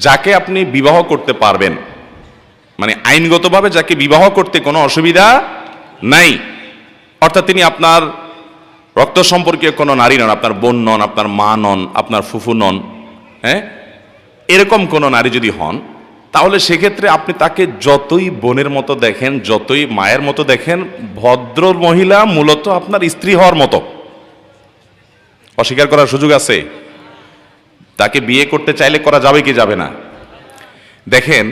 যাকে আপনি বিবাহ করতে পারবেন। মানে আইনগতভাবে যাকে বিবাহ করতে কোনো অসুবিধা নাই। অর্থাৎ তিনি আপনার রক্ত সম্পর্কীয় কোনো নারী নন, আপনার বোন নন, আপনার মা নন, আপনার ফুফু নন হ্যাঁ? এরকম কোনো নারী যদি হন, তাহলে সেক্ষেত্রে আপনি তাকে যতই বোনের মতো দেখেন, যতই মায়ের মতো দেখেন, ভদ্র মহিলা মূলত আপনার স্ত্রী হওয়ার মতো। অস্বীকার করার সুযোগ আছে? তাকে বিয়ে করতে চাইলে করা যাবে কি যাবে না? দেখেন,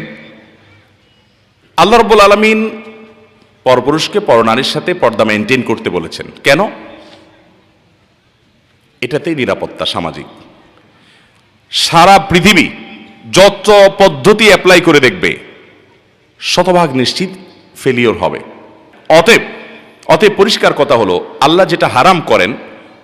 আল্লাহ রব্বুল আলমিন পরপুরুষকে, পরনারীর সাথে পর্দা মেনটেন করতে বলেছেন। কেন? এটাতেই নিরাপত্তা সামাজিক। সারা পৃথিবী যত পদ্ধতি অ্যাপ্লাই করে দেখবে, শতভাগ নিশ্চিত ফেলিওর হবে। অতএব অতএব পরিষ্কার কথা হলো, আল্লাহ যেটা হারাম করেন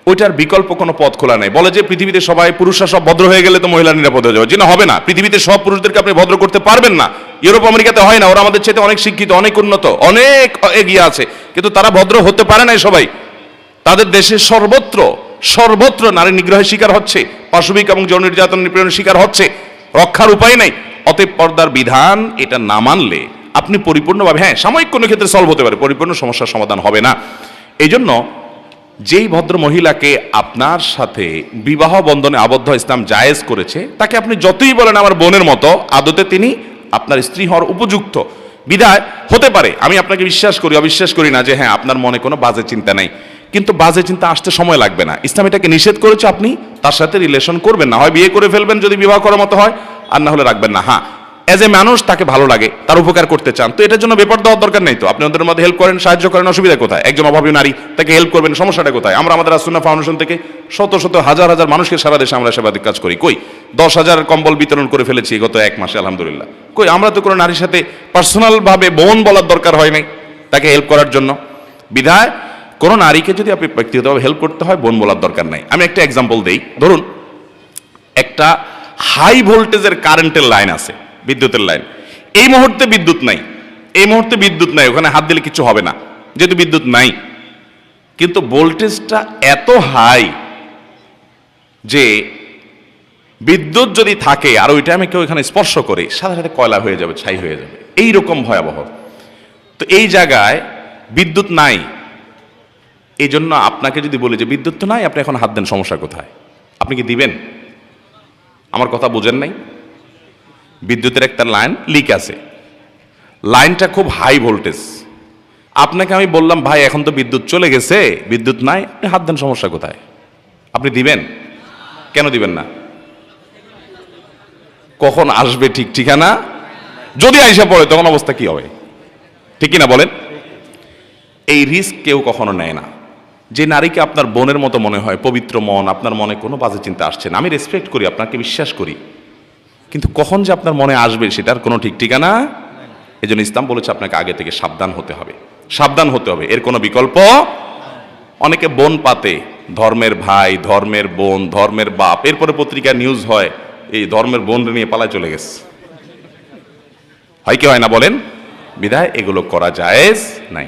ওইটার বিকল্প কোনো পথ খোলা নেই। বলে যে পৃথিবীতে সবাই পুরুষরা সব ভদ্র হয়ে গেলে তো মহিলা নিরাপদ হয়ে যাবে। যে না, হবে না। পৃথিবীতে সব পুরুষদেরকে আপনি ভদ্র করতে পারবেন না। ইউরোপ, আমেরিকাতে হয় না। ওরা আমাদের চাইতে অনেক শিক্ষিত, অনেক উন্নত, অনেক এগিয়ে আছে। কিন্তু তারা ভদ্র হতে পারে না সবাই। তাদের দেশে সর্বত্র সর্বত্র নারী নিগ্রহের শিকার হচ্ছে। পাশবিক এবং যৌন নির্যাতন নিপীড়নের শিকার হচ্ছে। রক্ষার উপায় নাই। অতএব পর্দার বিধান এটা না মানলে আপনি পরিপূর্ণভাবে হ্যাঁ সাময়িক কোনো ক্ষেত্রে সলভ হতে পারে। পরিপূর্ণ সমস্যার সমাধান হবে না। এই জন্য যেই ভদ্র মহিলাকে আপনার সাথে বিবাহ বন্ধনে আবদ্ধ ইসলাম জায়েজ করেছে, তাকে আপনি যতই বলেন আমার বোনের মতো, আদতে তিনি আপনার স্ত্রী হওয়ার উপযুক্ত। বিদায়, হতে পারে, আমি আপনাকে বিশ্বাস করি, অবিশ্বাস করি না যে হ্যাঁ আপনার মনে কোনো বাজে চিন্তা নাই। কিন্তু বাজে চিন্তা আসতে সময় লাগবে না। ইসলাম এটাকে নিষেধ করেছে, আপনি তার সাথে রিলেশন করবেন না। হয় বিয়ে করে ফেলবেন যদি বিবাহ করার মতো হয়, আর না হলে রাখবেন না। হ্যাঁ অ্যাজ এ মানুষ তাকে ভালো লাগে, তার উপকার করতে চান। তো এটার জন্য বেপর দেওয়ার দরকার নেই তো। আপনি ওদের মধ্যে হেল্প করেন, সাহায্য করেন, অসুবিধা কোথায়? একজন অভাবী নারী, তাকে হেল্প করবেন, সমস্যাটা কোথায়? আমরা আমাদের আসুন্না ফাউন্ডেশন থেকে শত শত হাজার হাজার মানুষকে সারা দেশে আমরা সেবাদিক কাজ করি। কই? দশ হাজার কম্বল বিতরণ করে ফেলেছি গত এক মাসে, আলহামদুলিল্লাহ। কই? আমরা তো কোনো নারীর সাথে পার্সোনালভাবে বোন বলার দরকার হয় নাই তাকে হেল্প করার জন্য। বিধায়, কোনো নারীকে যদি আপনি ব্যক্তিগতভাবে হেল্প করতে হয়, বোন বলার দরকার নাই। আমি একটা এক্সাম্পল দেই। ধরুন, একটা হাই ভোল্টেজের কারেন্টের লাইন আছে। বিদ্যুতের লাইন। এই মুহূর্তে বিদ্যুৎ নাই। এই মুহূর্তে বিদ্যুৎ নাই। ওখানে হাত দিলে কিছু হবে না। যেহেতু বিদ্যুৎ নাই। কিন্তু ভোল্টেজটা এত হাই যে বিদ্যুৎ যদি থাকে, আর ওইটা আমি কেউ এখানে স্পর্শ করে, সাথে সাথে কয়লা হয়ে যাবে, ছাই হয়ে যাবে। এই রকম ভয়াবহ। তো এই জায়গায় বিদ্যুৎ নাই। এই জন্য আপনাকে যদি বলি যে বিদ্যুৎ তো নাই, আপনি এখন হাত দেন সমস্যা কোথায়? আপনি কি দিবেন? আমার কথা বোঝেন নাই? বিদ্যুতের একটা লাইন লিক আছে। লাইনটা খুব হাই ভোল্টেজ আপনাকে আমি বললাম, ভাই, এখন তো বিদ্যুৎ চলে গেছে, বিদ্যুৎ নাই, আপনি হাত দেন, সমস্যা কোথায়? আপনি দিবেন? কেন দিবেন না? কখন আসবে ঠিক ঠিকানা? যদি আইসা পড়ে, তখন অবস্থা কি হবে? ঠিক কিনা বলেন? এই রিস্ক কেউ কখনো নেয় না। যে নারীকে আপনার বোনের মতো মনে হয়, পবিত্র মন, আপনার মনে কোনো বাজে চিন্তা আসছে না। আমি রেসপেক্ট করি, আপনাকে বিশ্বাস করি। কিন্তু কখন যে আপনার মনে আসবে সেটার কোনো ঠিক ঠিকানা? এই জন্য ইসলাম বলেছে আপনাকে আগে থেকে সাবধান হতে হবে। সাবধান হতে হবে। এর কোনো বিকল্প? অনেকে বোন পাতে, ধর্মের ভাই, ধর্মের বোন, ধর্মের বাপ। এরপরে পত্রিকা নিউজ হয়, এই ধর্মের বোন নিয়ে পালায় চলে গেছে। হয় কি হয় না বলেন? বিধায় এগুলো করা জায়েজ নাই।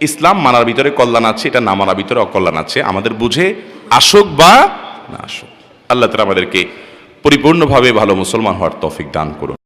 ইসলাম মানার ভিতরে কল্যাণ আছে, এটা না মানার ভিতরে অকল্যাণ আছে। আমাদের বুঝে আসুক বা না আসুক। আল্লাহ তালা আমাদেরকে পরিপূর্ণভাবে ভালো মুসলমান হওয়ার তৌফিক দান করুন।